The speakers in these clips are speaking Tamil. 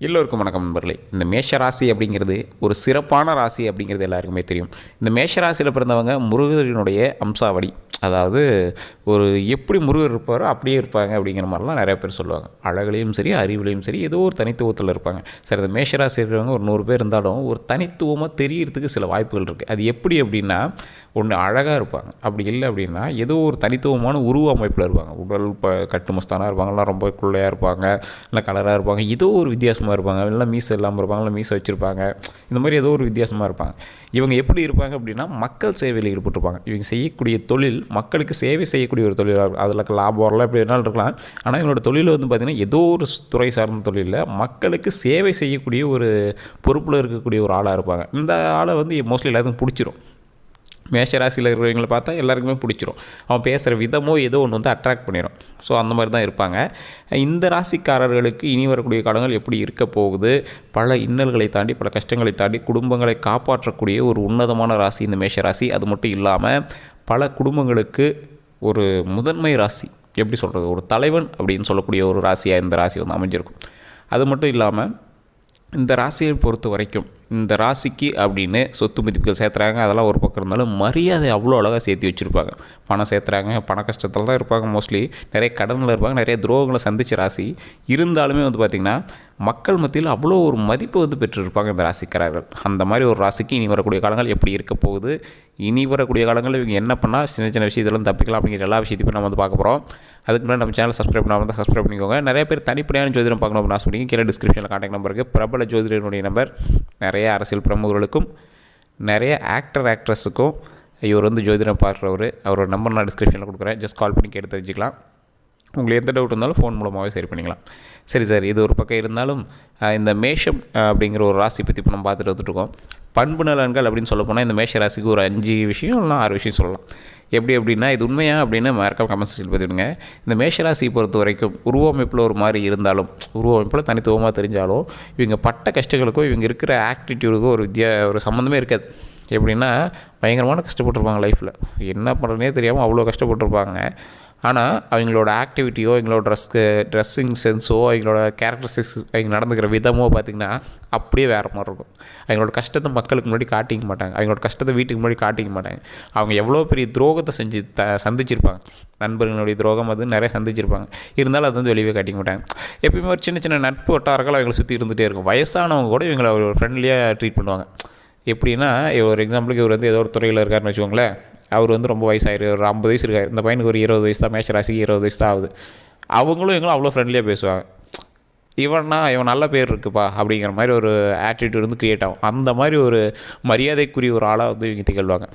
எல்லோருக்கும் வணக்கம் நண்பர்களே. இந்த மேஷ ராசி அப்படிங்கிறது ஒரு சிறப்பான ராசி அப்படிங்கிறது எல்லாருக்குமே தெரியும். இந்த மேஷ ராசியில் பிறந்தவங்க முருகரினுடைய அம்சாவடி. அதாவது ஒரு எப்படி முருகர் இருப்பாரோ அப்படியே இருப்பாங்க அப்படிங்கிற மாதிரிலாம் நிறைய பேர் சொல்லுவாங்க. அழகுலையும் சரி அறிவுலையும் சரி ஏதோ ஒரு தனித்துவத்தில் இருப்பாங்க. சரி அந்த மேஷராசி இருக்கிறவங்க ஒரு நூறு பேர் இருந்தாலும் ஒரு தனித்துவமாக தெரியறதுக்கு சில வாய்ப்புகள் இருக்குது அது எப்படி அப்படின்னா ஒன்று அழகாக இருப்பாங்க. அப்படி இல்லை அப்படின்னா ஏதோ ஒரு தனித்துவமான உருவ அமைப்பில் இருப்பாங்க. உடல் இப்போ கட்டுமஸ்தானாக இருப்பாங்க இல்லை ரொம்ப குள்ளையாக இருப்பாங்க இல்லை கலராக இருப்பாங்க ஏதோ ஒரு வித்தியாசமாக இருப்பாங்க. இல்லை மீசை இல்லாமல் இருப்பாங்க இல்லை மீசை வச்சுருப்பாங்க. இந்த மாதிரி ஏதோ ஒரு வித்தியாசமாக இருப்பாங்க. இவங்க எப்படி இருப்பாங்க அப்படின்னா மக்கள் சேவையில் ஈடுபட்டிருப்பாங்க. இவங்க செய்யக்கூடிய தொழில் மக்களுக்கு சேவை செய்யக்கூடிய ஒரு தொழிலாக இருக்கும். அதில் லாபம் வரலாம் எப்படி வேணாலும் இருக்கலாம். ஆனால் இவங்களோட தொழில் வந்து பார்த்திங்கன்னா ஏதோ ஒரு துறை சார்ந்த தொழிலில் மக்களுக்கு சேவை செய்யக்கூடிய ஒரு பொறுப்பில் இருக்கக்கூடிய ஒரு ஆளாக இருப்பாங்க. இந்த ஆளை வந்து மோஸ்ட்லி எல்லாத்துக்கும் பிடிச்சிரும். மேஷராசியில் இருக்கிறவங்களை பார்த்தா எல்லாருக்குமே பிடிச்சிரும். அவன் பேசுகிற விதமோ ஏதோ ஒன்று வந்து அட்ராக்ட் பண்ணிடும் ஸோ அந்த மாதிரி தான் இருப்பாங்க. இந்த ராசிக்காரர்களுக்கு இனி வரக்கூடிய காலங்கள் எப்படி இருக்க போகுது? பல இன்னல்களை தாண்டி பல கஷ்டங்களை தாண்டி குடும்பங்களை காப்பாற்றக்கூடிய ஒரு உன்னதமான ராசி இந்த மேஷராசி. அது மட்டும் இல்லாமல் பல குடும்பங்களுக்கு ஒரு முதன்மை ராசி. எப்படி சொல்கிறது ஒரு தலைவன் அப்படின்னு சொல்லக்கூடிய ஒரு ராசியாக இந்த ராசி வந்து அமைஞ்சிருக்கும். அது மட்டும் இல்லாமல் இந்த ராசியை பொறுத்த வரைக்கும் இந்த ராசிக்கு அப்படின்னு சொத்து மதிப்புகள் சேர்த்துறாங்க அதெல்லாம் ஒரு பக்கம் இருந்தாலும் மரியாதை அவ்வளோ அழகாக சேர்த்து வச்சுருப்பாங்க. பணம் சேர்த்துறாங்க பண கஷ்டத்தில் தான் இருப்பாங்க மோஸ்ட்லி நிறைய கடனில் இருப்பாங்க நிறைய துரோகங்களை சந்திச்ச ராசி. இருந்தாலுமே வந்து பார்த்திங்கன்னா மக்கள் மத்தியில் அவ்வளோ ஒரு மதிப்பு வந்து பெற்றிருப்பாங்க இந்த ராசிக்காரர்கள். அந்த மாதிரி ஒரு ராசிக்கு இனி வரக்கூடிய காலங்கள் எப்படி இருக்க போகுது? இனி வரக்கூடிய காலங்களில் இவங்க என்ன பண்ணால் சின்ன சின்ன விஷயத்தெல்லாம் தப்பிக்கலாம் அப்படிங்கிற எல்லா விஷயத்தையும் நம்ம வந்து பார்க்க போகிறோம் அதுக்கு முன்னாடி நம்ம சேனல் சப்ஸ்கிரைப் பண்ணாமல் தான் சப்ஸ்கிரைப் பண்ணிக்கோங்க. நிறைய பேர் தனிப்படையான ஜோதிடம் பார்க்கணும் அப்படின்னு ஆசைப்படுங்க கீழே டிஸ்கிரிப்ஷனில் காண்டாக்ட் நம்பருக்கு பிரபல ஜோதிடனுடைய நம்பர் நிறைய அரசியல் பிரமுகர்களுக்கும் நிறைய ஆக்டர் ஆக்ட்ரஸுக்கும் இவர் வந்து ஜோதிடம் பார்க்குறவர். அவரோட நம்பர் நான் டிஸ்கிரிப்ஷனில் கொடுக்குறேன். ஜஸ்ட் கால் பண்ணி கேட்டு தெரிஞ்சுக்கலாம். உங்களுக்கு எந்த டவுட் இருந்தாலும் ஃபோன் மூலமாகவே சரி பண்ணிக்கலாம். சரி சார் இது ஒரு பக்கம் இருந்தாலும் இந்த மேஷம் அப்படிங்கிற ஒரு ராசி பற்றி இப்போ நம்ம பார்த்துட்டு வந்துட்டுருக்கோம். பண்பு நலன்கள் அப்படின்னு சொல்ல போனால் இந்த மேஷ ராசிக்கு ஒரு அஞ்சு விஷயம் இல்லை ஆறு விஷயம் சொல்லலாம். எப்படி அப்படின்னா இது உண்மையா அப்படின்னு மறக்காம கமெண்ட் செக்ஷன் பார்த்துடுங்க இந்த மேஷராசியை பொறுத்த வரைக்கும் உருவமைப்பில் ஒரு மாதிரி இருந்தாலும் உருவமைப்பில் தனித்துவமாக தெரிஞ்சாலும் இவங்க பட்ட கஷ்டங்களுக்கும் இவங்க இருக்கிற ஆக்டிடியூடுக்கும் ஒரு வித்தியா ஒரு சம்மந்தமே இருக்காது. எப்படின்னா பயங்கரமான கஷ்டப்பட்டிருப்பாங்க லைஃப்பில் என்ன பண்ணுறதுனே தெரியாமல் அவ்வளோ கஷ்டப்பட்டிருப்பாங்க. ஆனால் அவங்களோட ஆக்டிவிட்டியோ எங்களோட ட்ரெஸ்க்கு ட்ரெஸ்ஸிங் சென்ஸோ அவங்களோட கேரக்டரிஸ்டிக்ஸ் அவங்க நடந்துக்கிற விதமோ பார்த்திங்கன்னா அப்படியே வேறு மாதிரி இருக்கும். அவங்களோட கஷ்டத்தை மக்களுக்கு முன்னாடி காட்டிக்க மாட்டாங்க. அவங்களோட கஷ்டத்தை வீட்டுக்கு முன்னாடி காட்டிக்க மாட்டாங்க. அவங்க எவ்வளோ பெரிய துரோகத்தை செஞ்சு த சந்திச்சிருப்பாங்க. நண்பர்களுடைய துரோகம் அது நிறைய சந்திச்சிருப்பாங்க. இருந்தாலும் அது வந்து வெளியே காட்டிக்க மாட்டாங்க. எப்பயுமே ஒரு சின்ன சின்ன நட்பு வட்டாரங்கள் அவங்களை சுற்றி இருந்துகிட்டே இருக்கும். வயசானவங்க கூட இவங்களை ஒரு ஃப்ரெண்ட்லியாக ட்ரீட் பண்ணுவாங்க. எப்படின்னா ஒரு எக்ஸாம்பிளுக்கு இவர் வந்து ஏதோ ஒரு துறையில் இருக்காருன்னு வச்சுக்கோங்களேன். அவர் வந்து ரொம்ப வயசாயிரு ஒரு ஐம்பது வயசு இருக்கார். இந்த பையனுக்கு ஒரு இருபது வயசு தான் மேட்ச் ராசிக்கு இருபது வயசு தான் ஆகுது. அவங்களும் எங்களும் அவ்வளோ ஃப்ரெண்ட்லியாக பேசுவாங்க. இவன்னா இவன் நல்ல பேர் இருக்குப்பா அப்படிங்கிற மாதிரி ஒரு ஆட்டிடியூட் வந்து க்ரியேட் ஆகும். அந்த மாதிரி ஒரு மரியாதைக்குரிய ஒரு ஆளாக வந்து இவங்க திகழ்வாங்க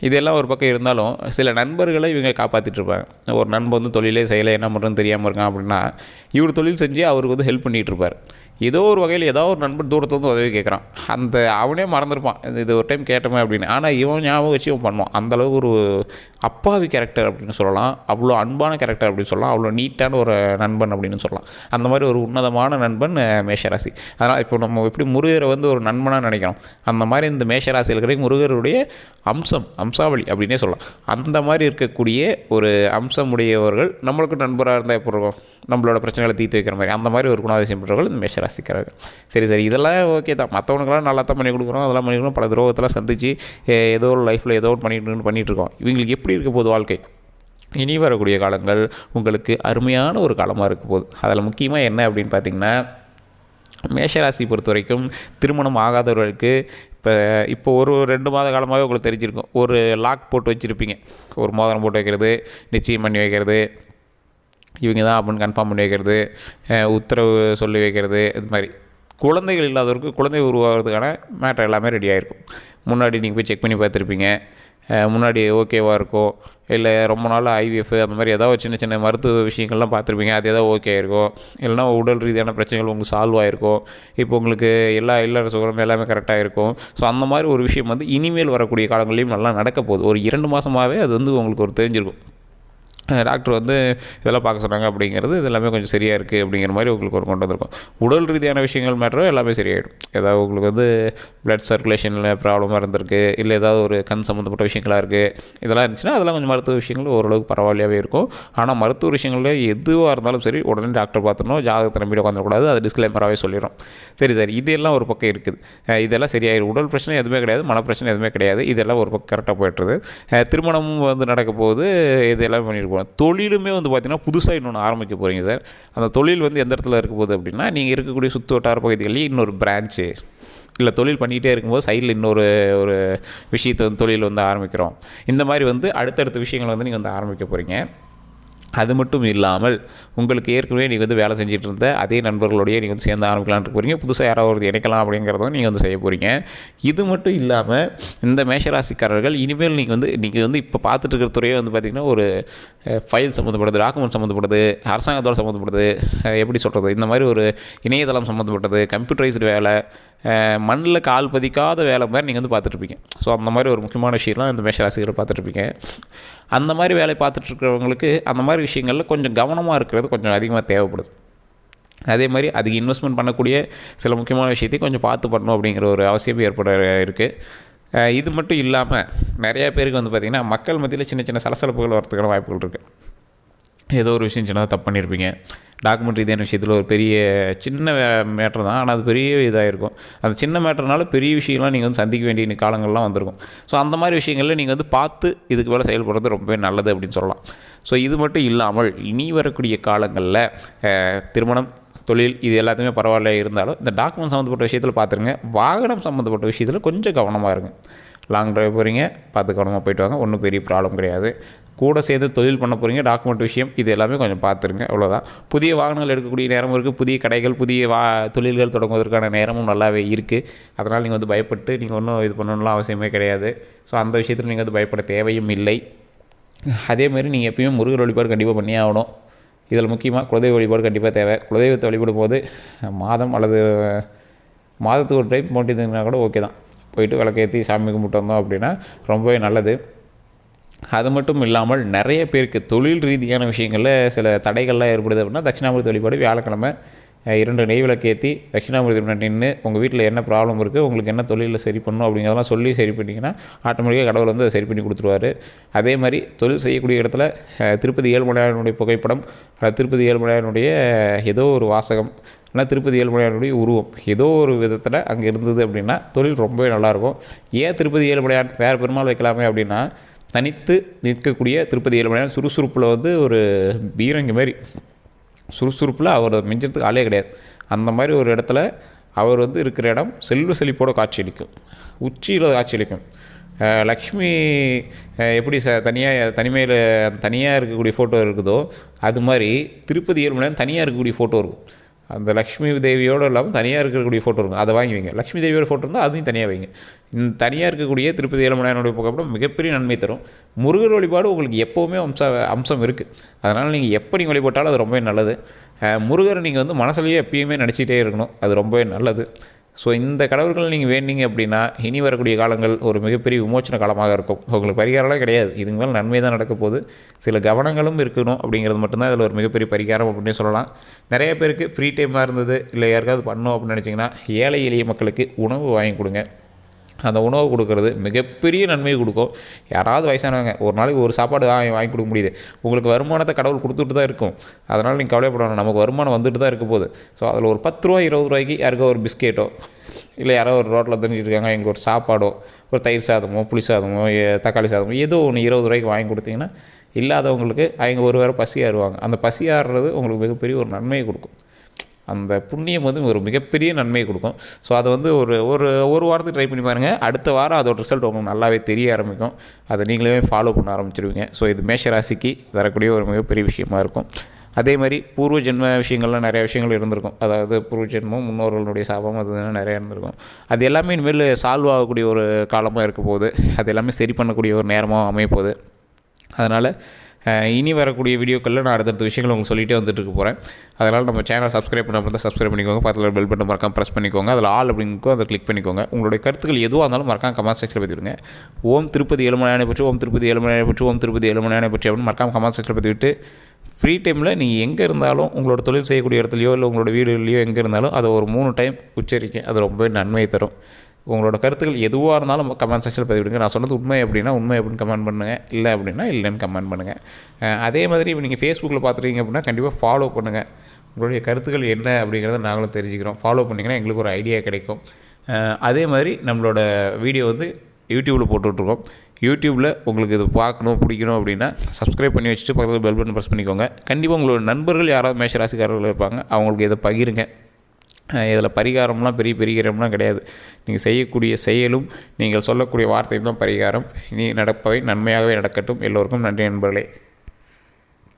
இதெல்லாம் ஒரு பக்கம் இருந்தாலும் சில நண்பர்களை இவங்க காப்பாற்றிட்டு இருப்பாங்க. ஒரு நண்பர் வந்து தொழிலே செய்யலை என்ன பண்ணுறதுன்னு தெரியாமல் இருக்கான் அப்படின்னா இவர் தொழில் செஞ்சு அவருக்கு வந்து ஹெல்ப் பண்ணிகிட்டு இருப்பார். ஏதோ ஒரு வகையில் ஏதோ ஒரு நண்பர் தூரத்தில் வந்து உதவி கேட்குறான். அந்த அவனே மறந்துருப்பான். இது- ஒரு டைம் கேட்டோமே அப்படின்னு. ஆனால் இவன் ஞாபகம் வச்சு இவன் பண்ணுவான். அந்தளவுக்கு ஒரு அப்பாவி கேரக்டர் அப்படின்னு சொல்லலாம். அவ்வளோ அன்பான கேரக்டர் அப்படின்னு சொல்லலாம். அவ்வளோ நீட்டான ஒரு நண்பன் அப்படின்னு சொல்லலாம். அந்த மாதிரி ஒரு உன்னதமான நண்பன் மேஷராசி. அதனால் இப்போ நம்ம எப்படி முருகரை வந்து ஒரு நண்பனாக நினைக்கிறோம்? அந்த மாதிரி இந்த மேஷராசியில் இருக்கிற முருகருடைய அம்சம் அம்சாவளி அப்படின்னே சொல்லலாம். அந்த மாதிரி இருக்கக்கூடிய ஒரு அம்சம் உடையவர்கள் நம்மளுக்கு நண்பராக இருந்தால் எப்படி இருக்கும்? நம்மளோட பிரச்சனைகளை தீர்த்து வைக்கிற மாதிரி. அந்த மாதிரி ஒரு குணாதிசயம் பெற்றவர்கள் இந்த மேஷராசிக்காரர்கள். சரி சரி. இதெல்லாம் ஓகே தான். மற்றவனுக்கெல்லாம் நல்லா தான் பண்ணி கொடுக்குறோம். அதெல்லாம் பண்ணி கொடுக்குறோம். பல துரோகத்தெல்லாம் சந்திச்சு ஏதோ ஒரு லைஃப்பில் ஏதோ ஒன்று பண்ணிட்டு பண்ணிகிட்டு இருக்கோம். இவங்களுக்கு எப்படி இருக்க போகுது வாழ்க்கை? இனி வரக்கூடிய காலங்கள் உங்களுக்கு அருமையான ஒரு காலமாக இருக்க போகுது. அதில் முக்கியமாக என்ன அப்படின்னு பார்த்தீங்கன்னா மேஷராசி பொறுத்த வரைக்கும் திருமணம் ஆகாதவர்களுக்கு இப்போ இப்போ ஒரு ரெண்டு மாத காலமாகவே உங்களுக்கு தெரிஞ்சிருக்கும். ஒரு லாக் போட்டு வச்சுருப்பீங்க. ஒரு மோதிரம் போட்டு வைக்கிறது நிச்சயம் பண்ணி வைக்கிறது இவங்க தான் அப்படின்னு கன்ஃபார்ம் பண்ணி வைக்கிறது உத்தரவு சொல்லி வைக்கிறது இது மாதிரி. குழந்தைகள் இல்லாதவருக்கு குழந்தை உருவாகிறதுக்கான மேட்டர் எல்லாமே ரெடி ஆகிருக்கும் முன்னாடி நீங்கள் போய் செக் பண்ணி பார்த்துருப்பீங்க. முன்னாடி ஓகேவாக இருக்கும் இல்லை ரொம்ப நாள் ஐவிஎஃப் அந்த மாதிரி ஏதாவது சின்ன சின்ன மருத்துவ விஷயங்கள்லாம் பார்த்துருப்பீங்க அது ஏதாவது ஓகே ஆயிருக்கும் இல்லைனா உடல் ரீதியான பிரச்சனைகள் உங்களுக்கு சால்வ் ஆகிருக்கும் இப்போ உங்களுக்கு எல்லா இல்லற சுகரம் எல்லாமே கரெக்டாக இருக்கும். ஸோ அந்த மாதிரி ஒரு விஷயம் வந்து இனிமேல் வரக்கூடிய காலங்களையும் நல்லா நடக்க போகுது. ஒரு இரண்டு மாதமாகவே அது வந்து உங்களுக்கு ஒரு தெரிஞ்சிருக்கும். டாக்டர் வந்து இதெல்லாம் பார்க்க சொன்னாங்க அப்படிங்கிறது இது எல்லாமே கொஞ்சம் சரியாக இருக்குது அப்படிங்கிற மாதிரி உங்களுக்கு ஒரு கொண்டு வந்திருக்கும். உடல் ரீதியான விஷயங்கள் மேட்டரும் எல்லாமே சரியாயிடும். ஏதாவது உங்களுக்கு வந்து பிளட் சர்க்குலேஷனில் ப்ராப்ளமாக இருந்திருக்கு இல்லை ஏதாவது ஒரு கண் சம்மந்தப்பட்ட விஷயங்களாக இருக்குது இதெல்லாம் இருந்துச்சுன்னா அதெல்லாம் கொஞ்சம் மருத்துவ விஷயங்கள் ஓரளவுக்கு பரவாயில்லையாகவே இருக்கும். ஆனால் மருத்துவ விஷயங்களில் எதுவாக இருந்தாலும் சரி உடனே டாக்டர் பார்த்துடணும் ஜாதகத்தை நம்பி உட்காந்துடக்கூடாது அது டிஸ்க்ளைமராகவே சொல்லிடும் சரி சரி இதெல்லாம் ஒரு பக்கம் இருக்குது. இதெல்லாம் சரியாயிடும் உடல் பிரச்சனை எதுவுமே கிடையாது மன பிரச்சனை எதுவுமே கிடையாது. இதெல்லாம் ஒரு பக்கம் கரெக்டாக போயிட்டுருது. திருமணமும் வந்து நடக்க போது இதெல்லாம் எல்லாமே போகலாம் தொழிலுமே வந்து பார்த்திங்கன்னா புதுசாக இன்னொன்று ஆரம்பிக்க போகிறீங்க சார். அந்த தொழில் வந்து எந்த இடத்துல இருக்க போகுது அப்படின்னா நீங்கள் இருக்கக்கூடிய சுற்று வட்டார பகுதிகளில் இன்னொரு பிரான்ச்சு இல்லை தொழில் பண்ணிகிட்டே இருக்கும்போது சைடில் இன்னொரு ஒரு விஷயத்தை வந்து தொழில் வந்து ஆரம்பிக்கிறோம். இந்த மாதிரி வந்து அடுத்தடுத்த விஷயங்களை வந்து நீங்கள் வந்து ஆரம்பிக்க போகிறீங்க அது மட்டும் இல்லாமல் உங்களுக்கு ஏற்கனவே நீங்கள் வந்து வேலை செஞ்சுட்டு இருந்த அதே நண்பர்களோடய நீங்கள் வந்து சேர்ந்து ஆரம்பிக்கலான்ட்டு போகிறீங்க புதுசாக யாராவது ஒரு இணைக்கலாம் அப்படிங்கிறதும் நீங்கள் வந்து செய்ய போகிறீங்க இது மட்டும் இல்லாமல் இந்த மேஷராசிக்காரர்கள் இனிமேல் நீங்கள் வந்து நீங்கள் வந்து இப்போ பார்த்துட்டு இருக்கிற துறையே வந்து பார்த்திங்கன்னா ஒரு ஃபைல் சம்மந்தப்பட்டது டாக்குமெண்ட் சம்மந்தப்பட்டது அரசாங்கத்தோட சம்மந்தப்பட்டது எப்படி சொல்கிறது இந்த மாதிரி ஒரு இணையதளம் சம்மந்தப்பட்டது கம்ப்யூட்டரைஸ்டு வேலை மண்ணில் கால் பதிக்காத வேலை மாதிரி நீங்கள் வந்து பார்த்துட்ருப்பீங்க ஸோ அந்த மாதிரி ஒரு முக்கியமான விஷயம்லாம் இந்த மேஷராசிகளை பார்த்துட்ருப்பீங்க அந்த மாதிரி வேலையை பார்த்துட்ருக்கிறவங்களுக்கு அந்த மாதிரி விஷயங்களில் கொஞ்சம் கவனமாக இருக்கிறது கொஞ்சம் அதிகமாக தேவைப்படுது. அதே மாதிரி அதுக்கு இன்வெஸ்ட்மெண்ட் பண்ணக்கூடிய சில முக்கியமான விஷயத்தையும் கொஞ்சம் பார்த்து பண்ணணும் அப்படிங்கிற ஒரு அவசியம் ஏற்பட இருக்குது இது மட்டும் இல்லாமல் நிறையா பேருக்கு வந்து பார்த்திங்கன்னா மக்கள் மத்தியில் சின்ன சின்ன சலசலப்புகள் வரத்துக்கான வாய்ப்புகள் இருக்குது ஏதோ ஒரு விஷயம் சின்னதாக தப்பு பண்ணியிருப்பீங்க டாக்குமெண்ட்ரி ரீதியான விஷயத்தில் ஒரு பெரிய சின்ன மேட்ரு தான். ஆனால் அது பெரிய இதாக இருக்கும் அந்த சின்ன மேட்டர்னால பெரிய விஷயம்லாம் நீங்கள் வந்து சந்திக்க வேண்டிய காலங்கள்லாம் வந்திருக்கும். ஸோ அந்த மாதிரி விஷயங்களில் நீங்கள் வந்து பார்த்து இதுக்கு மேலே செயல்படுறது ரொம்பவே நல்லது அப்படின்னு சொல்லலாம். ஸோ இது மட்டும் இல்லாமல் இனி வரக்கூடிய காலங்களில் திருமணம் தொழில் இது எல்லாத்தையுமே பரவாயில்ல இருந்தாலும் இந்த டாக்குமெண்ட் சம்மந்தப்பட்ட விஷயத்தில் பார்த்துருங்க. வாகனம் சம்மந்தப்பட்ட விஷயத்தில் கொஞ்சம் கவனமாக இருங்க. லாங் ட்ரைவ் போகிறீங்க பார்த்து கவனமாக போயிட்டு வாங்க ஒன்றும் பெரிய ப்ராப்ளம் கிடையாது. கூட சேர்ந்து தொழில் பண்ண போகிறீங்க டாக்குமெண்ட் விஷயம் இது எல்லாமே கொஞ்சம் பார்த்துருங்க அவ்வளோதான் புதிய வாகனங்கள் எடுக்கக்கூடிய நேரமும் இருக்குது புதிய கடைகள் புதிய வா தொழில்கள் தொடங்குவதற்கான நேரமும் நல்லாவே இருக்குது அதனால் நீங்கள் வந்து பயப்பட்டு நீங்கள் ஒன்றும் இது பண்ணணும்லாம் அவசியமே கிடையாது. ஸோ அந்த விஷயத்தில் நீங்கள் வந்து பயப்பட தேவையும் இல்லை. அதே மாதிரி நீங்கள் எப்பயும் முருகர் வழிபாடு கண்டிப்பாக பண்ணியே ஆகணும். இதில் முக்கியமாக குலதெய்வ வழிபாடு கண்டிப்பாக தேவை. குலதெய்வத்தை வழிபடும் போது மாதம் அல்லது மாதத்துக்கு ஒரு டைம் போட்டிருந்தீங்கன்னா கூட ஓகே தான். போயிட்டு விளக்கேற்றி சாமி கும்பிட்டு வந்தோம் அப்படின்னா ரொம்பவே நல்லது. அது மட்டும் இல்லாமல் நிறைய பேருக்கு தொழில் ரீதியான விஷயங்களில் சில தடைகள்லாம் ஏற்படுது அப்படின்னா தட்சிணாமூர்த்தி வழிபாடு வியாழக்கிழமை இரண்டு நெய் விளக்கேற்றி தட்சிணாமூர்த்தி முன்னாடி நின்று உங்கள் வீட்டில் என்ன ப்ராப்ளம் இருக்குது உங்களுக்கு என்ன தொழிலில் சரி பண்ணணும் அப்படிங்கிறதெல்லாம் சொல்லி சரி பண்ணிங்கன்னா ஆட்டோமேட்டிக்காக கடவுள் வந்து அதை சரி பண்ணி கொடுத்துருவாரு. அதே மாதிரி தொழில் செய்யக்கூடிய இடத்துல திருப்பதி ஏழுமலையானுடைய புகைப்படம் திருப்பதி ஏழுமலையானுடைய ஏதோ ஒரு வாசகம் ஆனால் திருப்பதி ஏழுமலையானுடைய உருவம் ஏதோ ஒரு விதத்தில் அங்கே இருந்தது அப்படின்னா தொழில் ரொம்பவே நல்லாயிருக்கும் ஏன் திருப்பதி ஏழுமலையான் வேறு பெருமாள் வைக்கலாமே அப்படின்னா தனித்து நிற்கக்கூடிய திருப்பதி ஏழுமலையான் சுறுசுறுப்பில் வந்து ஒரு பீரங்கி மாதிரி சுறுசுறுப்பில் அவர் மிஞ்சத்துக்கு ஆளே கிடையாது. அந்த மாதிரி ஒரு இடத்துல அவர் வந்து இருக்கிற இடம் செல்வ செழிப்போட காட்சியளிக்கும் உச்சியில் காட்சியளிக்கும் அளிக்கும். லக்ஷ்மி எப்படி ச தனியாக தனிமையில் தனியாக இருக்கக்கூடிய ஃபோட்டோ இருக்குதோ அது மாதிரி திருப்பதி ஏழுமலையான் தனியாக இருக்கக்கூடிய ஃபோட்டோ இருக்கும். அந்த லக்ஷ்மி தேவியோடு இல்லாமல் தனியாக இருக்கக்கூடிய ஃபோட்டோ இருக்கும். அதை வாங்கி வைங்க. லக்ஷ்மி தேவியோட ஃபோட்டோ இருந்தால் அதையும் தனியாக வைங்க. இந்த தனியாக இருக்கக்கூடிய திருப்பதி ஏழுமலையானுடைய புகைப்படம் மிகப்பெரிய நன்மை தரும். முருகர் வழிபாடு உங்களுக்கு எப்போவுமே அம்ச அம்சம் இருக்குது அதனால் நீங்கள் எப்போ நீங்கள் வழிபட்டாலும் அது ரொம்பவே நல்லது. முருகர் நீங்கள் வந்து மனசுலேயே எப்பயுமே நினச்சிக்கிட்டே இருக்கணும். அது ரொம்பவே நல்லது. ஸோ இந்த கடவுள்கள் நீங்கள் வேண்டிங்க அப்படின்னா இனி வரக்கூடிய காலங்கள் ஒரு மிகப்பெரிய விமோச்சன காலமாக இருக்கும். உங்களுக்கு பரிகாரம்லாம் கிடையாது. இது மேலே நன்மை தான் நடக்க போகுது. சில கவனங்களும் இருக்கணும் அப்படிங்கிறது மட்டும்தான் இதில் ஒரு மிகப்பெரிய பரிகாரம் அப்படின்னு சொல்லலாம். நிறைய பேருக்கு ஃப்ரீ டைமாக இருந்தது இல்லை யாருக்காவது பண்ணணும் அப்படின்னு நினச்சிங்கன்னா ஏழை எளிய மக்களுக்கு உணவு வாங்கி கொடுங்க. அந்த உணவு கொடுக்கறது மிகப்பெரிய நன்மையை கொடுக்கும். யாராவது வயசானவங்க ஒரு நாளைக்கு ஒரு சாப்பாடு வாங்கி வாங்கி கொடுக்க முடியுது. உங்களுக்கு வருமானத்தை கடவுள் கொடுத்துட்டு தான் இருக்கும். அதனால் நீங்கள் கவலைப்படணும் நமக்கு வருமானம் வந்துட்டு தான் இருக்க போகுது. ஸோ அதில் ஒரு பத்து ரூபா இருபது ரூபாய்க்கு யாருக்கோ ஒரு பிஸ்கெட்டோ இல்லை யாரோ ஒரு ரோட்டில் தண்ணிட்டு இருக்காங்க எங்களுக்கு ஒரு சாப்பாடோ ஒரு தயிர் சாதமோ புளி சாதமோ தக்காளி சாதமோ ஏதோ ஒன்று இருபது ரூபாய்க்கு வாங்கி கொடுத்தீங்கன்னா இல்லாதவங்களுக்கு அவங்க ஒரு வேளை பசி ஆறுவாங்க. அந்த பசி ஆறுறது உங்களுக்கு மிகப்பெரிய ஒரு நன்மையை கொடுக்கும். அந்த புண்ணியம் வந்து ஒரு மிகப்பெரிய நன்மையை கொடுக்கும். ஸோ அதை வந்து ஒரு ஒரு ஒரு வாரத்துக்கு ட்ரை பண்ணி பாருங்கள் அடுத்த வாரம் அதோட ரிசல்ட் உங்களுக்கு நல்லாவே தெரிய ஆரம்பிக்கும். அதை நீங்களே ஃபாலோ பண்ண ஆரம்பிச்சிருவீங்க. ஸோ இது மேஷ ராசிக்கு வரக்கூடிய ஒரு மிகப்பெரிய விஷயமா இருக்கும். அதே மாதிரி பூர்வ ஜென்ம விஷயங்கள்லாம் நிறைய விஷயங்கள் இருந்திருக்கும். அதாவது பூர்வ ஜென்மம் முன்னோர்களுடைய சாபம் அது நிறையா இருந்திருக்கும். அது எல்லாமே இனிமேல் சால்வ் ஆகக்கூடிய ஒரு காலமாக இருக்க போகுது. அது எல்லாமே சரி பண்ணக்கூடிய ஒரு நேரமாக அமைய போகுது. அதனால் இனி வரக்கூடிய வீடியோக்களில் நான் அடுத்தடுத்த விஷயங்கள் உங்களுக்கு சொல்லிகிட்டே வந்துட்டு இருக்க போகிறேன் அதனால் நம்ம சேனலை சப்ஸ்கிரைப் பண்ணாமல் தான் சப்ஸ்கிரைப் பண்ணிக்கோங்க. பக்கத்தில் பெல் பட்டன் மறக்காம ப்ரெஸ் பண்ணிக்கோங்க. அதில் ஆல் அப்படிங்கோ அதை கிளிக் பண்ணிக்கோங்க. உங்களுடைய கருத்துக்கள் எதுவாக இருந்தாலும் மறக்காம கமெண்ட் செக்ஷனில் பற்றி ஓம் திருப்பதி ஏழுமலையானை பற்றி ஓம் திருப்பதி ஏழுமலையானை பற்றி ஓம் திருப்பதி ஏழுமலையானை பற்றி அப்படின்னு மறக்காம கமெண்ட் செக்ஷனில் பற்றிவிட்டு ஃப்ரீ டைமில் நீங்கள் எங்கே இருந்தாலும் உங்களோட தொழில் செய்யக்கூடிய இடத்துலையோ இல்லை உங்களோட வீடுலையோ எங்கே இருந்தாலும் அதை ஒரு மூணு டைம் உச்சரிக்க அது ரொம்பவே நன்மையை தரும். உங்களோட கருத்துக்கள் எதுவாக இருந்தாலும் கமெண்ட் செக்ஷனில் பதிவிடுங்க. நான் சொன்னது உண்மை அப்படின்னா உண்மை அப்படின்னு கமெண்ட் பண்ணுங்கள் இல்லை அப்படின்னா இல்லைன்னு கமெண்ட் பண்ணுங்கள் அதே மாதிரி இப்போ நீங்கள் ஃபேஸ்புக்கில் பார்த்துருக்கீங்க அப்படின்னா கண்டிப்பாக ஃபாலோ பண்ணுங்கள் உங்களுடைய கருத்துக்கள் என்ன அப்படிங்கிறத நாங்களும் தெரிஞ்சுக்கிறோம். ஃபாலோ பண்ணிங்கன்னா எங்களுக்கு ஒரு ஐடியா கிடைக்கும். அதே மாதிரி நம்மளோட வீடியோ வந்து யூடியூப்பில் போட்டுட்ருக்கோம் யூடியூப்பில் உங்களுக்கு இது பார்க்கணும் பிடிக்கணும் அப்படின்னா சப்ஸ்கிரைப் பண்ணி வச்சுட்டு பக்கத்தில் பெல் பட்டன் ப்ரெஸ் பண்ணிக்கோங்க. கண்டிப்பாக உங்களோட நண்பர்கள் யாராவது மேஷராசிக்காரர்கள் இருப்பாங்க. அவங்களுக்கு இதை பகிருங்க. இதில் பரிகாரம்லாம் பெரிய பரிகாரம்லாம் கிடையாது. நீங்கள் செய்யக்கூடிய செயலும் நீங்கள் சொல்லக்கூடிய வார்த்தையும் தான் பரிகாரம். இனி நடப்பவை நன்மையாகவே நடக்கட்டும். எல்லோருக்கும் நன்றி நண்பர்களே.